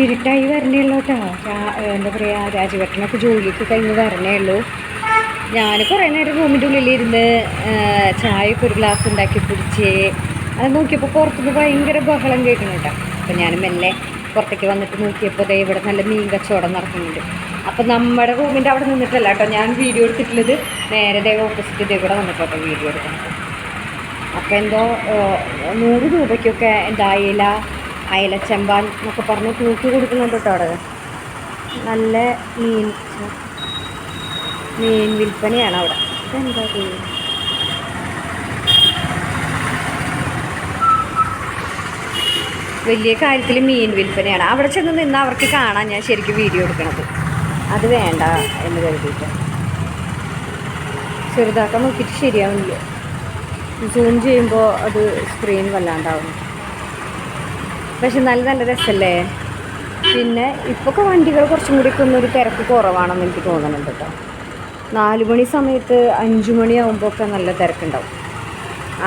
ഇരുട്ടായി വരണേ ഉള്ളൂ കേട്ടോ എന്താ പറയുക രാജഘട്ടനൊക്കെ ജോലിക്ക് കഴിഞ്ഞ് വരണേ ഉള്ളൂ ഞാൻ കുറേ നേരം റൂമിന്റെ ഉള്ളിലിരുന്ന് ചായയൊക്കെ ഒരു ഗ്ലാസ് ഉണ്ടാക്കി കുടിച്ച് അത് നോക്കിയപ്പോൾ പുറത്തുനിന്ന് ഭയങ്കര ബഹളം കേൾക്കണം കേട്ടോ അപ്പം ഞാൻ മെല്ലെ പുറത്തേക്ക് വന്നിട്ട് നോക്കിയപ്പോൾ ദേ ഇവിടെ നല്ല മീൻ കച്ചവടം നടക്കുന്നുണ്ട്. അപ്പം നമ്മുടെ റൂമിന്റെ അവിടെ നിന്നിട്ടല്ല കേട്ടോ ഞാൻ വീഡിയോ എടുത്തിട്ടുള്ളത്. നേരെ ദേ ഓപ്പോസിറ്റ് ഇതേ കൂടെ വന്നിട്ടോ വീഡിയോ എടുക്കുന്നത് അപ്പം എന്തോ നൂറ് രൂപയ്ക്കൊക്കെ എന്താ അയില അയിലച്ചമ്പാൻ എന്നൊക്കെ പറഞ്ഞ് തൂക്കി കൊടുക്കുന്നുണ്ട് കേട്ടോ അവിടെ. നല്ല മീൻ മീൻ വിൽപ്പനയാണ് അവിടെ. ഇതെന്താ ചെയ്യുന്നത് വലിയ കാര്യത്തിൽ മീൻ വിൽപ്പനയാണ്. അവിടെ ചെന്ന് നിന്ന് അവർക്ക് കാണാൻ ഞാൻ ശരിക്കും വീഡിയോ എടുക്കണത്. അത് വേണ്ട എന്ന് കരുതിയിട്ട്. ചെറുതാക്കാൻ നോക്കിയിട്ട് ശരിയാവുന്നില്ല. സൂം ചെയ്യുമ്പോൾ അത് സ്ക്രീൻ വല്ലാണ്ടാവുന്നു. പക്ഷെ നല്ല നല്ല രസമല്ലേ പിന്നെ ഇപ്പൊക്കെ വണ്ടികൾ കുറച്ചും കൂടി ഒക്കെ ഒന്നൊരു തിരക്ക് കുറവാണെന്ന് എനിക്ക് തോന്നുന്നുണ്ട് കേട്ടോ. നാല് മണി സമയത്ത് അഞ്ച് മണിയാകുമ്പോൾ ഒക്കെ നല്ല തിരക്കുണ്ടാവും.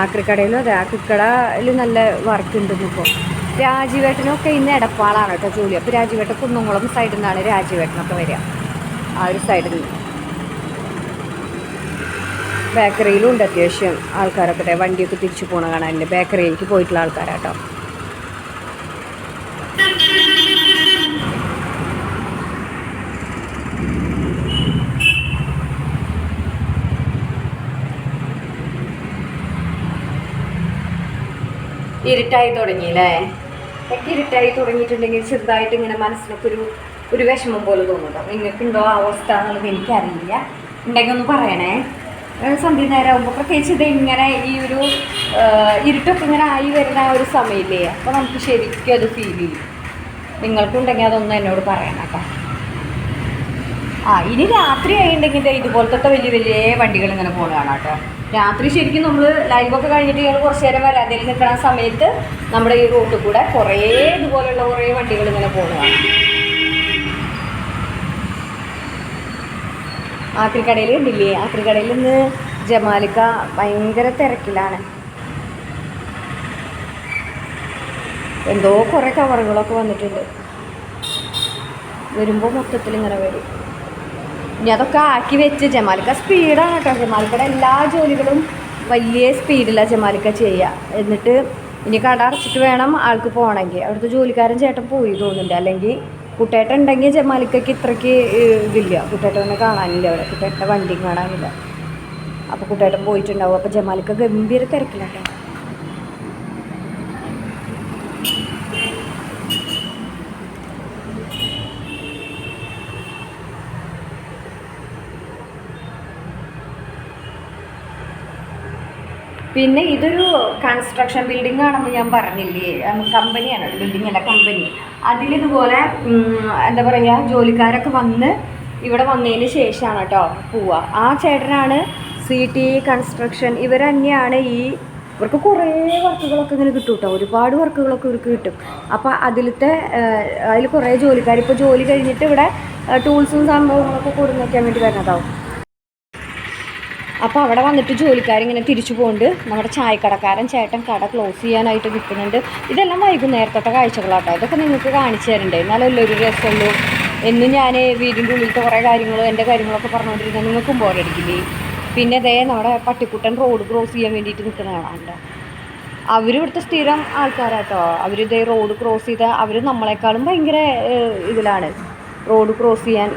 ആക്രിക്കടയിലും അതെ ആക്രിക്കടയിൽ നല്ല വർക്ക് ഉണ്ടെന്ന് ഇപ്പോൾ രാജീവേട്ടനൊക്കെ ഇന്ന് എടപ്പാളാണ് കേട്ടോ ജോലി. അപ്പോൾ രാജീവേട്ടൻ കുന്നംകുളം സൈഡിൽ നിന്നാണ് രാജീവേട്ടനൊക്കെ വരിക. ആ ഒരു സൈഡിൽ നിന്ന്. ബേക്കറിയിലും ഉണ്ട് അത്യാവശ്യം ആൾക്കാരൊക്കെ വണ്ടിയൊക്കെ തിരിച്ചു പോണ കാണാനുണ്ട് ബേക്കറിയിലേക്ക് പോയിട്ടുള്ള ആൾക്കാരാട്ടോ. ഇരുട്ടായി തുടങ്ങി അല്ലേ ഒക്കെ ഇരുട്ടായി തുടങ്ങിയിട്ടുണ്ടെങ്കിൽ ചെറുതായിട്ട് ഇങ്ങനെ മനസ്സിനൊക്കെ ഒരു ഒരു വിഷമം പോലെ തോന്നുന്നുണ്ടോ നിങ്ങൾക്കുണ്ടോ ആ അവസ്ഥ എന്നുള്ളത് എനിക്കറിയില്ല. ഉണ്ടെങ്കിൽ ഒന്ന് പറയണേ. സന്ധ്യ നേരം ആകുമ്പോൾ പ്രത്യേകിച്ച് ഇത് ഇങ്ങനെ ഈ ഒരു ഇരുട്ടൊക്കെ ഇങ്ങനെ ആയി വരുന്ന ആ ഒരു സമയമില്ലേ അപ്പോൾ നമുക്ക് ശരിക്കും അത് ഫീൽ ചെയ്യും. നിങ്ങൾക്കുണ്ടെങ്കിൽ അതൊന്ന് എന്നോട് പറയണം കേട്ടോ. ആ ഇനി രാത്രി ആയിട്ടുണ്ടെങ്കിൽ ഇതുപോലത്തെ വലിയ വലിയ വണ്ടികൾ ഇങ്ങനെ പോണ കാണാം കേട്ടോ രാത്രി ശരിക്കും നമ്മൾ ലൈവൊക്കെ കഴിഞ്ഞിട്ട് ഞങ്ങൾ കുറച്ച് നേരം വരാതിൽ നിൽക്കുന്ന സമയത്ത് നമ്മുടെ ഈ റൂട്ടിൽ കൂടെ കുറേ ഇതുപോലെയുള്ള കുറേ വണ്ടികൾ ഇങ്ങനെ പോകുന്നതാണ് ആക്രിക്കടയിൽ ഉണ്ടില്ലേ ആക്രിക്കടയിൽ നിന്ന് ജമാലിക്ക ഭയങ്കര തിരക്കിലാണ്. എന്തോ കുറേ കവറുകളൊക്കെ വന്നിട്ടുണ്ട്. വരുമ്പോൾ മൊത്തത്തിൽ ഇങ്ങനെ വരും. ഇനി അതൊക്കെ ആക്കി വെച്ച് ജമാലിക്ക സ്പീഡാണ് കേട്ടോ ജമാലിക്കയുടെ എല്ലാ ജോലികളും വലിയ സ്പീഡിലാണ് ജമാലിക്ക ചെയ്യുക എന്നിട്ട് ഇനി കട അടച്ചിട്ട് വേണം ആൾക്ക് പോകണമെങ്കിൽ അവിടുത്തെ ജോലിക്കാരൻ ചേട്ടൻ പോയി തോന്നുന്നുണ്ട്. അല്ലെങ്കിൽ കുട്ടേട്ടൻ ഉണ്ടെങ്കിൽ ജമാലിക്കയ്ക്ക് ഇത്രയ്ക്ക് ഇതില്ല കുട്ടേട്ടനെ കാണാനില്ല അവിടെ. കുട്ടേട്ടന്റെ വണ്ടിയും കാണാനില്ല. അപ്പോൾ കുട്ടേട്ടൻ പോയിട്ടുണ്ടാവും. അപ്പോൾ ജമാലിക്ക ഗംഭീര തിരക്കിലാട്ടോ. പിന്നെ ഇതൊരു കൺസ്ട്രക്ഷൻ ബിൽഡിംഗ് ആണെന്ന് ഞാൻ പറഞ്ഞില്ലേ? കമ്പനിയാണ് ബിൽഡിംഗ് അല്ല കമ്പനി അതിലിതുപോലെ എന്താ പറയുക ജോലിക്കാരൊക്കെ വന്ന് ഇവിടെ വന്നതിന് ശേഷമാണ് കേട്ടോ പോവുക ആ ചേട്ടനാണ് സി ടി കൺസ്ട്രക്ഷൻ ഇവർ തന്നെയാണ് ഈ ഇവർക്ക് കുറേ വർക്കുകളൊക്കെ ഇങ്ങനെ കിട്ടും കേട്ടോ. ഒരുപാട് വർക്കുകളൊക്കെ ഇവർക്ക് കിട്ടും. അപ്പോൾ അതിലത്തെ അതിൽ കുറേ ജോലിക്കാർ ഇപ്പോൾ ജോലി കഴിഞ്ഞിട്ട് ഇവിടെ ടൂൾസും സംഭവങ്ങളൊക്കെ കൊടുന്നേക്കാൻ വേണ്ടി വരുന്നതാവും അപ്പോൾ അവിടെ വന്നിട്ട് ജോലിക്കാരിങ്ങനെ തിരിച്ചു പോകുന്നുണ്ട് നമ്മുടെ ചായക്കടക്കാരൻ ചേട്ടൻ കട ക്ലോസ് ചെയ്യാനായിട്ട് നിൽക്കുന്നുണ്ട്. ഇതെല്ലാം വൈകുന്നേരത്തെ കാഴ്ചകളാട്ടോ. ഇതൊക്കെ നിങ്ങൾക്ക് കാണിച്ചു തരണ്ടേ? എന്നാലല്ലേ ഒരു രസമുള്ളൂ. എന്നും ഞാൻ വീടിന്റെ ഉള്ളിലത്തെ കുറേ കാര്യങ്ങളും എന്റെ കാര്യങ്ങളൊക്കെ പറഞ്ഞുകൊണ്ടിരുന്ന നിങ്ങൾക്കും ബോറടിക്കില്ലേ പിന്നെ അതേ നമ്മുടെ പട്ടിക്കുട്ടൻ റോഡ് ക്രോസ് ചെയ്യാൻ വേണ്ടിയിട്ട് നിൽക്കുന്ന കാണാനുണ്ടോ അവരിവിടുത്തെ സ്ഥിരം ആൾക്കാരാട്ടോ. അവർ ഇതേ റോഡ് ക്രോസ് ചെയ്ത അവർ നമ്മളെക്കാളും ഭയങ്കര ഇതിലാണ്. റോഡ് ക്രോസ് ചെയ്യാൻ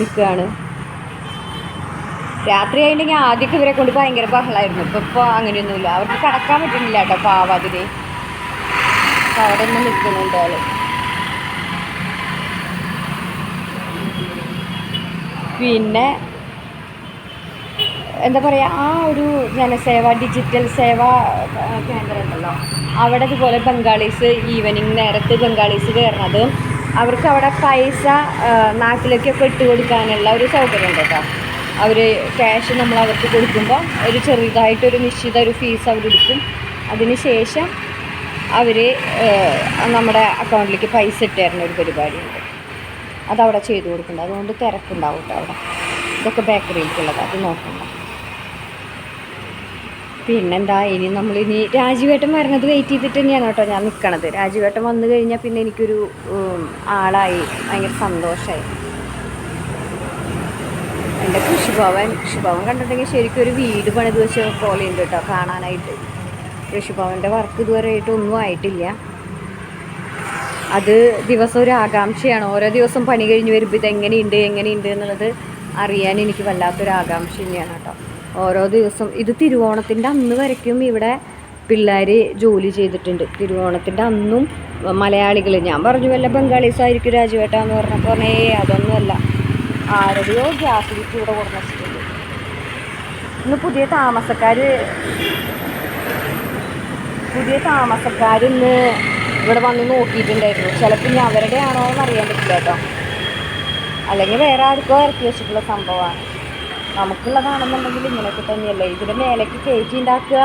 നിൽക്കുകയാണ്. രാത്രി ഞാൻ ആദ്യമൊക്കെ ഇവരെ കൊണ്ട് ഭയങ്കര ബഹളമായിരുന്നു ഇപ്പം ഇപ്പോൾ അങ്ങനെയൊന്നുമില്ല. അവർക്ക് കടക്കാൻ പറ്റുന്നില്ല കേട്ടോ പാവാതിരി അപ്പോൾ അവിടെ ഒന്നും നിൽക്കുന്നുണ്ട് പിന്നെ എന്താ പറയുക ആ ഒരു ജനസേവ ഡിജിറ്റൽ സേവ കേന്ദ്രം ഉണ്ടല്ലോ. അവിടെ ഇതുപോലെ ബംഗാളീസ് ഈവനിങ് നേരത്ത് ബംഗാളീസ് കയറുന്നത് അവർക്ക് അവിടെ പൈസ നാട്ടിലേക്കൊക്കെ ഇട്ട് കൊടുക്കാനുള്ള ഒരു സൗകര്യം ഉണ്ട് കേട്ടോ. അവർ ക്യാഷ് നമ്മൾ അവർക്ക് കൊടുക്കുമ്പോൾ ഒരു ചെറുതായിട്ടൊരു നിശ്ചിത ഒരു ഫീസ് അവരെടുക്കും അതിന് ശേഷം അവർ നമ്മുടെ അക്കൗണ്ടിലേക്ക് പൈസ ഇട്ട് തരുന്ന ഒരു പരിപാടിയുണ്ട്. അതവിടെ ചെയ്തു കൊടുക്കുന്നുണ്ട്. അതുകൊണ്ട് തിരക്കുണ്ടാവും കേട്ടോ അവിടെ. ഇതൊക്കെ ബേക്കറിയിലേക്കുള്ളത്. അത് നോക്കണ്ട പിന്നെന്താ? ഇനി നമ്മളിനി രാജുവേട്ടൻ വരണത് വെയിറ്റ് ചെയ്തിട്ട് തന്നെയാണ് കേട്ടോ ഞാൻ നിൽക്കണത് രാജുവേട്ടൻ വന്നു കഴിഞ്ഞാൽ പിന്നെ എനിക്കൊരു ആളായി. ഭയങ്കര സന്തോഷമായി എന്റെ കൃഷിഭവൻ കൃഷിഭവൻ കണ്ടിട്ടുണ്ടെങ്കിൽ ശരിക്കും ഒരു വീട് പണിത് വെച്ച പോലെ ഉണ്ട് കേട്ടോ കാണാനായിട്ട്. ഋഷിഭവന്റെ വർക്ക് ഇതുവരെ ആയിട്ട് ഒന്നും ആയിട്ടില്ല. അത് ദിവസം ഒരു ആകാംക്ഷയാണ്. ഓരോ ദിവസം പണി കഴിഞ്ഞ് വരുമ്പോൾ ഇതെങ്ങനെയുണ്ട് എങ്ങനെയുണ്ട് എന്നുള്ളത് അറിയാൻ എനിക്ക് വല്ലാത്തൊരു ആകാംക്ഷ തന്നെയാണ് കേട്ടോ. ഓരോ ദിവസം ഇത് തിരുവോണത്തിന്റെ അന്ന് വരയ്ക്കും ഇവിടെ പിള്ളേർ ജോലി ചെയ്തിട്ടുണ്ട്. തിരുവോണത്തിന്റെ അന്നും മലയാളികൾ ഞാൻ പറഞ്ഞു വല്ല ബംഗാളീസായിരിക്കും രാജുവേട്ടാന്ന് പറഞ്ഞപ്പോൾ പറഞ്ഞേ അതൊന്നുമല്ല. ആരുടെയോ ഗ്യാസ് കുറ്റി ഇവിടെ കൊടുന്ന് വെച്ചിട്ടുണ്ട്. ഇന്ന് പുതിയ താമസക്കാർ പുതിയ താമസക്കാർ ഇന്ന് ഇവിടെ വന്ന് നോക്കിയിട്ടുണ്ടായിരുന്നു. ചിലപ്പോൾ ഇനി അവരുടെ ആണോ എന്ന് അറിയാൻ പറ്റില്ല കേട്ടോ. അല്ലെങ്കിൽ വേറെ ആർക്കോ ഇറക്കി വെച്ചിട്ടുള്ള സംഭവമാണ്. നമുക്കുള്ളതാണെന്നുണ്ടെങ്കിൽ ഇങ്ങനെയൊക്കെ തന്നെയല്ലേ. ഇതിന്റെ മേലേക്ക് കയറ്റി ഉണ്ടാക്കുക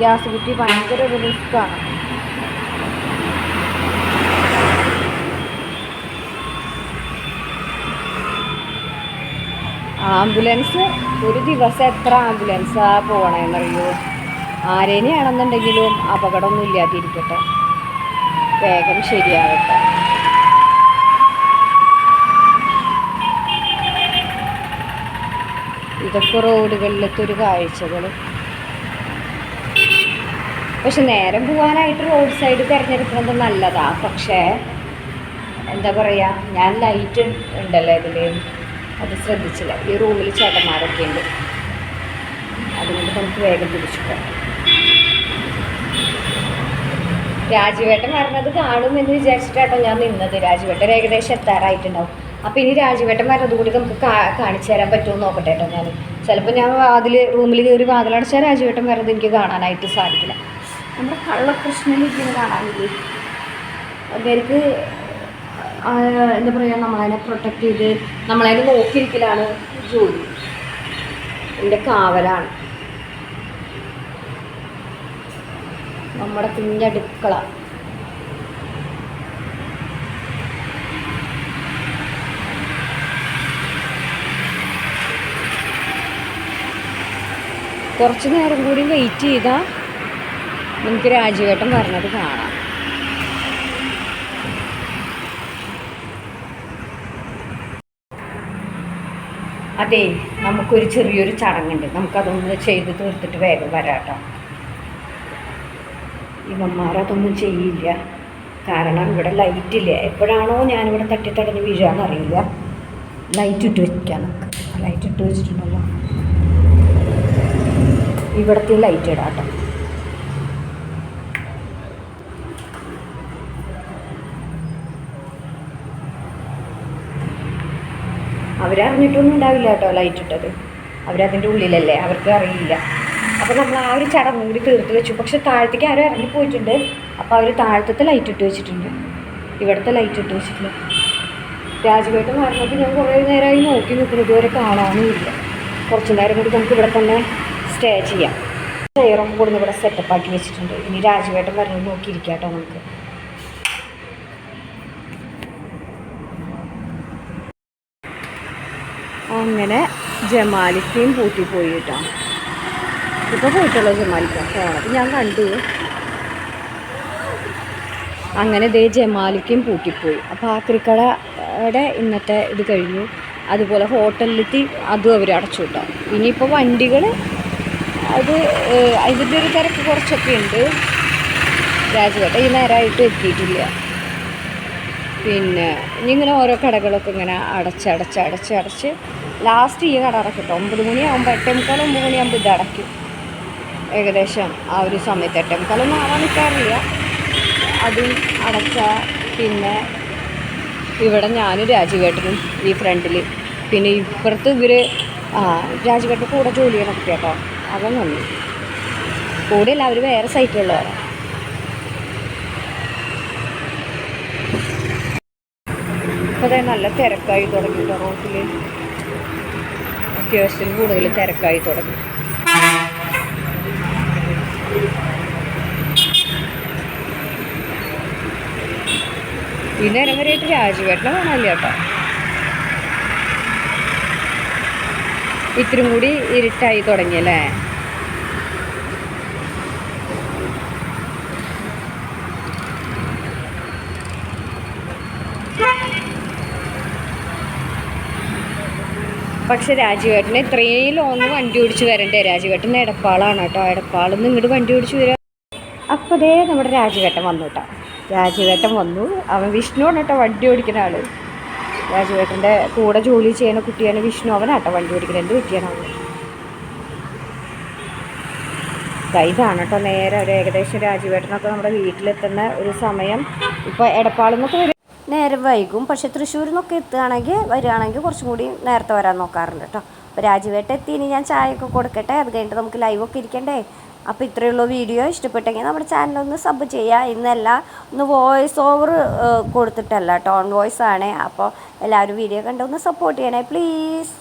ഗ്യാസ് കുറ്റി ഭയങ്കര ഒരു റിസ്ക്കാണ് ആംബുലൻസ് ഒരു ദിവസം എത്ര ആംബുലൻസാ പോകണമെന്നറിയോ ആരേനെയാണെന്നുണ്ടെങ്കിലും അപകടമൊന്നും ഇല്ലാതിരിക്കട്ടെ. വേഗം ശരിയാവട്ടെ. ഇതൊക്കെ റോഡുകളിലത്തെ ഒരു കാഴ്ചകൾ. പക്ഷെ നേരം പോകാനായിട്ട് റോഡ് സൈഡ് തിരഞ്ഞെടുക്കുന്നത് നല്ലതാണ് പക്ഷേ എന്താ പറയുക ഞാൻ ലൈറ്റ് ഉണ്ടല്ലോ ഇതിൽ അത് ശ്രദ്ധിച്ചില്ല ഈ റൂമിൽ ചേട്ടന്മാരൊക്കെ ഉണ്ട്. അതുകൊണ്ട് നമുക്ക് വേഗം തിരിച്ചു പോകാം. രാജുവേട്ടൻ കാണും കാണുമെന്ന് വിചാരിച്ചിട്ടാട്ടോ ഞാൻ നിന്നത്. രാജുവേട്ടൻ ഏകദേശം എത്താറായിട്ടുണ്ടാവും. അപ്പോൾ ഇനി രാജുവേട്ടൻ വരണത് കൂടി നമുക്ക് കാണിച്ചു തരാൻ പറ്റുമെന്ന് നോക്കട്ടെ കേട്ടോ ഞാൻ ചിലപ്പോൾ ഞാൻ വാതിൽ റൂമിൽ കയറി വാതിലടച്ചാൽ രാജുവേട്ടൻ വരണത് എനിക്ക് കാണാനായിട്ട് സാധിക്കില്ല. നമ്മുടെ കള്ളകൃഷ്ണനിരിക്കുന്നത് കാണാനില്ലേ? അവർക്ക് എന്താ പറയുക നമ്മളതിനെ പ്രൊട്ടക്റ്റ് ചെയ്ത് നമ്മളതിനെ നോക്കിയിരിക്കലാണ് ജോലി. എന്റെ കാവലാണ്. നമ്മുടെ കുഞ്ഞ അടുക്കള. കുറച്ച് നേരം കൂടി വെയിറ്റ് ചെയ്താൽ നമുക്ക് രാജുവേട്ടൻ പറഞ്ഞത് കാണാം. അതെ നമുക്കൊരു ചെറിയൊരു ചടങ്ങുണ്ട്. നമുക്കതൊന്ന് ചെയ്ത് തീർത്തിട്ട് വേഗം വരാട്ടോ. ഇവന്മാരതൊന്നും ചെയ്യില്ല. കാരണം ഇവിടെ ലൈറ്റ് ഇല്ല. എപ്പോഴാണോ ഞാനിവിടെ തട്ടിത്തടഞ്ഞ് വീഴാന്ന് അറിയില്ല ലൈറ്റ് ഇട്ട് വെക്കാം നമുക്ക്. ലൈറ്റ് ഇട്ട് വെച്ചിട്ടുണ്ടല്ലോ. ഇവിടത്തെ ലൈറ്റ് ഇടാട്ടോ അവരറിഞ്ഞിട്ടൊന്നും ഉണ്ടാവില്ല കേട്ടോ ലൈറ്റ് ഇട്ടത്. അവരതിന്റെ ഉള്ളിലല്ലേ? അവർക്ക് അറിയില്ല. അപ്പോൾ നമ്മൾ ആ ഒരു ചടങ്ങ് കൂടി തീർത്ത് വെച്ചു. പക്ഷെ താഴത്തേക്ക് ആരും ഇറങ്ങി പോയിട്ടുണ്ട്. അപ്പോൾ അവർ താഴത്തെ ലൈറ്റ് ഇട്ട് വെച്ചിട്ടുണ്ട്. ഇവിടുത്തെ ലൈറ്റ് ഇട്ട് വെച്ചിട്ടില്ല രാജുവേട്ടൻ പറഞ്ഞപ്പോൾ ഞാൻ കുറേ നേരമായി നോക്കി നിൽക്കുന്നു. ഇതുവരെ കാണാനുമില്ല കുറച്ച് നേരം കൂടി നമുക്ക് ഇവിടെ തന്നെ സ്റ്റേ ചെയ്യാം. ചെയറൊക്കെ കൂടുന്ന ഇവിടെ സെറ്റപ്പ് ആക്കി വെച്ചിട്ടുണ്ട്. ഇനി രാജുവേട്ടൻ പറഞ്ഞു നോക്കിയിരിക്കാം കേട്ടോ നമുക്ക്. അങ്ങനെ ജമാലിക്കയും പൂട്ടിപ്പോയി കേട്ടോ. ഇപ്പോൾ പോയിട്ടുള്ളൂ ജമാലിക്ക. ഫോണത് ഞാൻ കണ്ടു. അങ്ങനെ ദേ ജമാലിക്കയും പൂട്ടിപ്പോയി അപ്പോൾ ആക്രിക്കടയുടെ ഇന്നത്തെ ഇത് കഴിഞ്ഞു. അതുപോലെ ഹോട്ടലിലെത്തി അതും അവർ അടച്ചു കേട്ടോ. ഇനിയിപ്പോൾ വണ്ടികൾ അത് അതിന്റെ ഒരു തിരക്ക് കുറച്ചൊക്കെ ഉണ്ട്. രാജുവേട്ട ഈ നേരമായിട്ട് എത്തിയിട്ടില്ല. പിന്നെ ഇങ്ങനെ ഓരോ കടകളൊക്കെ ഇങ്ങനെ അടച്ച് അടച്ച് അടച്ച് അടച്ച് ലാസ്റ്റ് ഈ കട അടക്കും കേട്ടോ ഒമ്പത് മണിയാകുമ്പോൾ എട്ടേ മുക്കാൽ ഒമ്പത് മണിയാകുമ്പോൾ ഇത് അടയ്ക്കും. ഏകദേശം ആ ഒരു സമയത്ത് എട്ടേ മുക്കാലൊന്നും ആവാൻ നിൽക്കാറില്ല അതും അടച്ച പിന്നെ ഇവിടെ ഞാനും രാജുവേട്ടനും ഈ ഫ്രണ്ടിൽ പിന്നെ ഇപ്പുറത്ത് ഇവർ ആ രാജുവേട്ടൻ കൂടെ ജോലി ചെയ്യണ കുട്ടി. അവൻ വന്നു. കൂടെയല്ല അവർ വേറെ സൈറ്റിലുള്ളവരാണ് ഇപ്പോൾ നല്ല തിരക്കായി തുടങ്ങിട്ടോ റോട്ടിൽ അത്യാവശ്യത്തിന് കൂടുതൽ തിരക്കായി തുടങ്ങി. ഈ നേരം വരെയായിട്ട് രാജുവേട്ടനെ കാണാനില്ല കേട്ടോ? ഇത്തിരി കൂടി ഇരുട്ടായി തുടങ്ങിയല്ലേ പക്ഷെ രാജുവേട്ടന് ഇത്രയിലൊന്ന് വണ്ടി ഓടിച്ച് വരണ്ടേ? രാജുവേട്ടൻ എടപ്പാളാണ് കേട്ടോ. എടപ്പാളിൽ നിന്ന് ഇങ്ങോട്ട് വണ്ടി ഓടിച്ച് വരിക അപ്പോൾ നമ്മുടെ രാജുവേട്ടൻ വന്നു കേട്ടോ. രാജുവേട്ടൻ വന്നു. അവൻ വിഷ്ണുവാണ് കേട്ടോ വണ്ടി ഓടിക്കുന്ന ആൾ. രാജുവേട്ടന്റെ കൂടെ ജോലി ചെയ്യുന്ന കുട്ടിയാണ് വിഷ്ണു. അവനാട്ടോ വണ്ടി ഓടിക്കുന്നത്. എന്ത് കുട്ടിയാണ് അവൻ ഇതാണ് കേട്ടോ നേരെ ഒരു ഏകദേശം രാജുവേട്ടനൊക്കെ നമ്മുടെ വീട്ടിലെത്തുന്ന ഒരു സമയം. ഇപ്പോൾ എടപ്പാളിൽ നിന്നൊക്കെ നേരം വൈകും. പക്ഷെ തൃശ്ശൂരിൽ നിന്നൊക്കെ എത്തുകയാണെങ്കിൽ വരികയാണെങ്കിൽ കുറച്ചും കൂടി നേരത്തെ വരാൻ നോക്കാറുണ്ട് കേട്ടോ. അപ്പോൾ രാജിവേട്ട എത്തി ഇനി ഞാൻ ചായയൊക്കെ കൊടുക്കട്ടെ? അത് കഴിഞ്ഞിട്ട് നമുക്ക് ലൈവൊക്കെ ഇരിക്കണ്ടേ? അപ്പോൾ ഇത്രയുള്ള വീഡിയോ. ഇഷ്ടപ്പെട്ടെങ്കിൽ നമ്മുടെ ചാനലൊന്ന് സബ് ചെയ്യുക. ഇന്നല്ല ഒന്ന് വോയിസ് ഓവർ കൊടുത്തിട്ടല്ല ടോൺ വോയിസ് ആണ്. അപ്പോൾ എല്ലാവരും വീഡിയോ കണ്ടൊന്ന് സപ്പോർട്ട് ചെയ്യണേ പ്ലീസ്